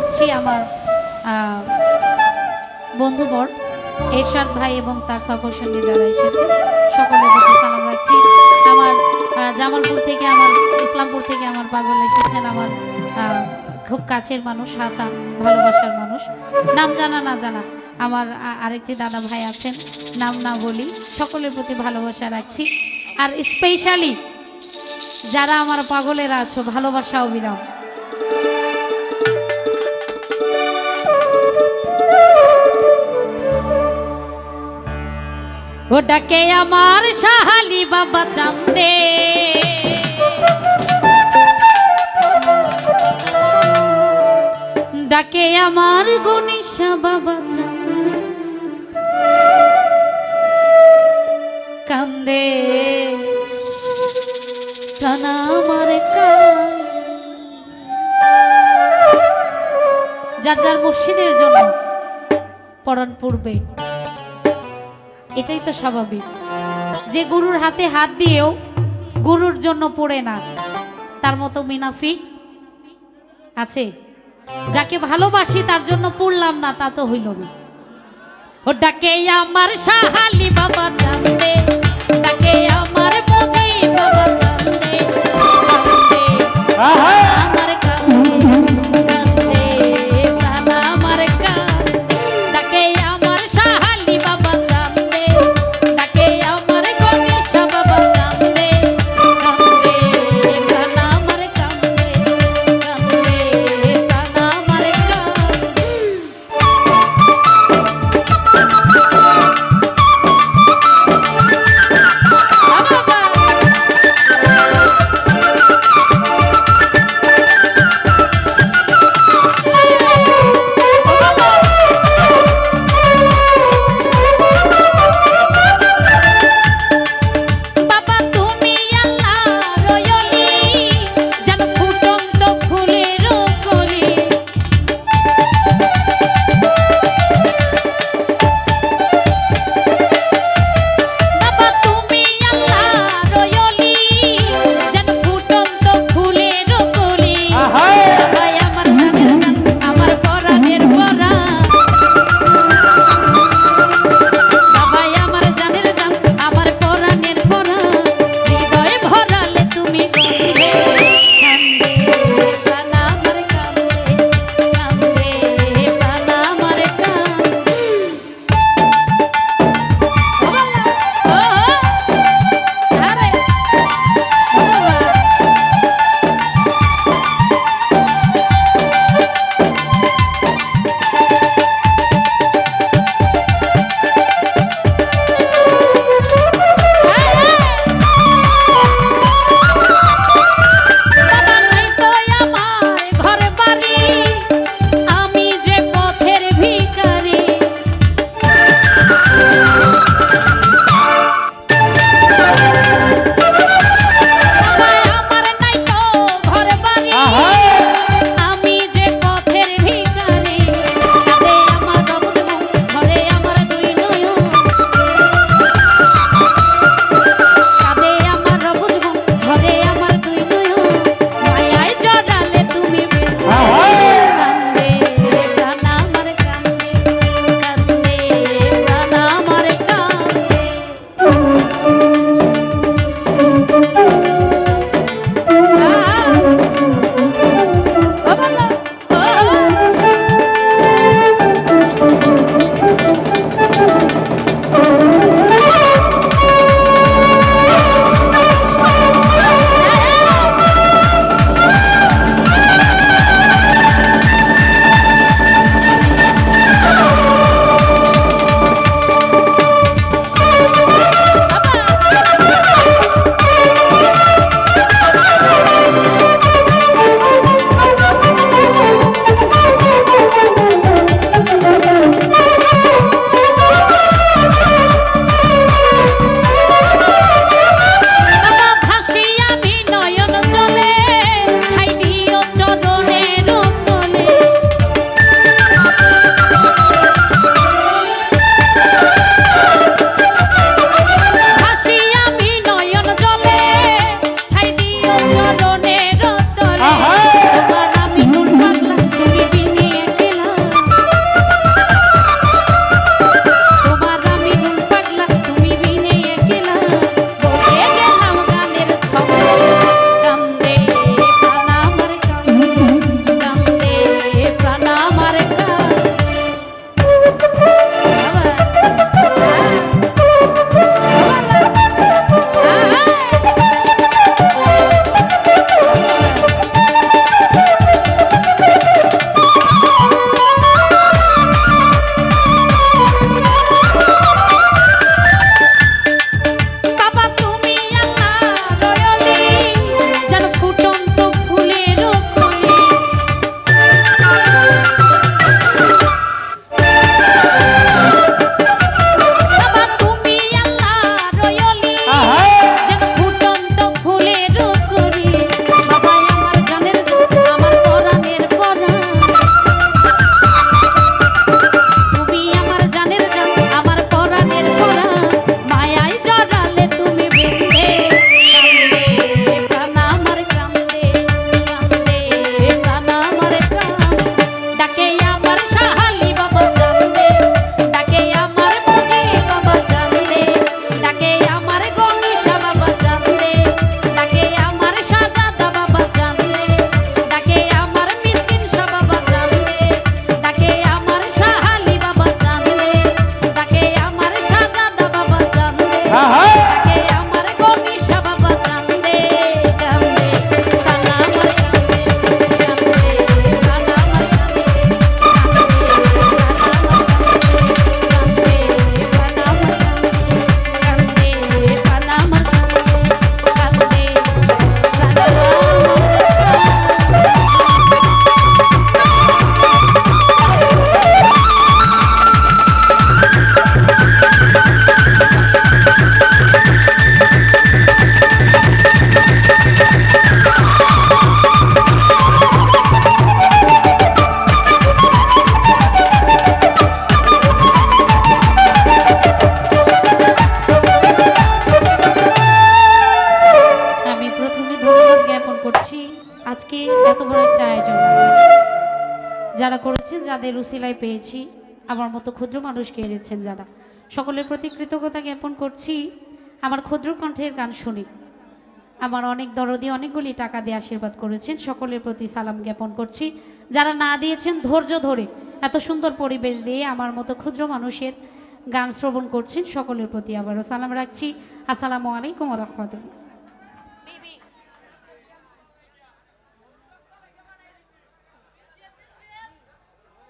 করছি আমার বন্ধুবর, এরশাদ ভাই এবং তার সফর সঙ্গে যারা এসেছে, সকলের প্রতি সালাম রাখছি। আমার জামালপুর থেকে আমার, ইসলামপুর থেকে আমার পাগল এসেছেন আমার খুব কাছের মানুষ, হাতান, ভালোবাসার মানুষ। নাম জানা, না জানা, আমার আরেকটি দাদা ভাই আছেন, নাম না বলি, সকলের প্রতি ভালোবাসা রাখছি। আর স্পেশালি যারা আমার পাগলেরা আছো, ভালোবাসা, অবিরাম। ও ডাকে আমার সাহালি বাবা চান্দে। ডাকে আমার গণেশা বাবা চান্দে। কান্দে। প্রাণ আমার। যার যার মুর্শিদের জন্য পড়ান পূর্বে। এটাই তো স্বাভাবিক। যে গুরুর হাতে হাত দিয়েও গুরুর জন্য পড়ে না, তার মতো মিনাফি আছে। যাকে ভালোবাসি, তার জন্য পড়লাম না, তা তো হইল না। ও ডাকে আমার সাহালি বাবা জানবে, ডাকে আমার যাদের উসিলায় পেয়েছি, আমার মতো ক্ষুদ্র মানুষকে এনেছেন যারা। সকলের প্রতি কৃতজ্ঞতা জ্ঞাপন করছি, আমার ক্ষুদ্র কণ্ঠের গান শুনি। আমার অনেক দরদি অনেকগুলি টাকা দিয়ে আশীর্বাদ করেছেন, সকলের প্রতি সালাম জ্ঞাপন করছি। যারা না দিয়েছেন ধৈর্য ধরে, এত সুন্দর পরিবেশ দিয়ে আমার মতো ক্ষুদ্র মানুষের গান শ্রবণ করছেন, সকলের প্রতি আবারও সালাম রাখছি। আসসালামু আলাইকুম রহমতুল্লাহ।